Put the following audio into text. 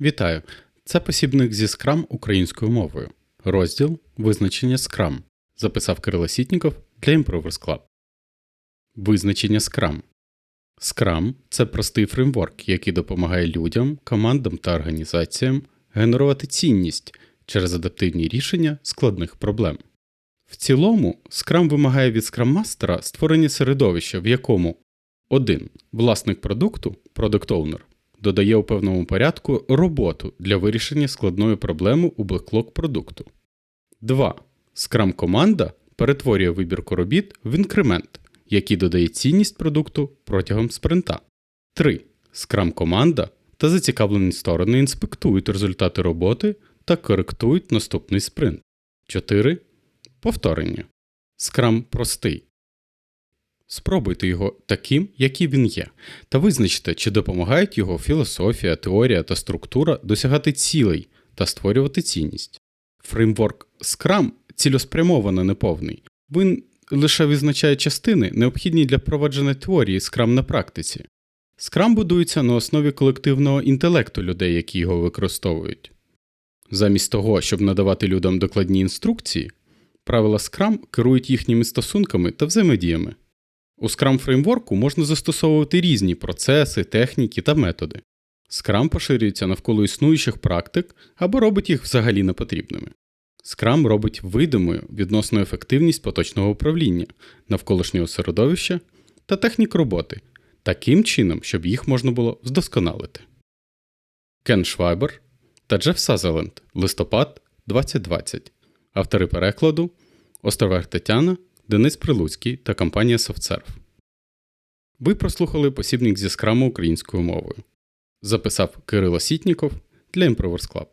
Вітаю! Це посібник зі Scrum українською мовою. Розділ Визначення Scrum. Записав Кирило Сітніков для Improvers Club. Визначення Scrum. Scrum – це простий фреймворк, який допомагає людям, командам та організаціям генерувати цінність через адаптивні рішення складних проблем. В цілому, Scrum вимагає від Scrum Master створення середовища, в якому 1. Власник продукту Owner додає у певному порядку роботу для вирішення складної проблеми у блеклог продукту. 2. Scrum команда перетворює вибірку робіт в інкремент, який додає цінність продукту протягом спринта. 3. Scrum команда та зацікавлені сторони інспектують результати роботи та коректують наступний спринт. 4. Повторення. Scrum простий. Спробуйте його таким, який він є, та визначте, чи допомагають його філософія, теорія та структура досягати цілей та створювати цінність. Фреймворк Scrum цілеспрямовано неповний. Він лише визначає частини, необхідні для впровадження теорії Scrum на практиці. Scrum будується на основі колективного інтелекту людей, які його використовують. Замість того, щоб надавати людям докладні інструкції, правила Scrum керують їхніми стосунками та взаємодіями. У Scrum фреймворку можна застосовувати різні процеси, техніки та методи. Scrum поширюється навколо існуючих практик або робить їх взагалі непотрібними. Scrum робить видимою відносну ефективність поточного управління, навколишнього середовища та технік роботи таким чином, щоб їх можна було вдосконалити. Кен Швайбер та Джеф Сазеленд. Листопад 2020. Автори перекладу Островер Тетяна Денис Прилуцький та компанія SoftServe. Ви прослухали посібник зі скраму українською мовою. Записав Кирило Сітніков для Improvers Club.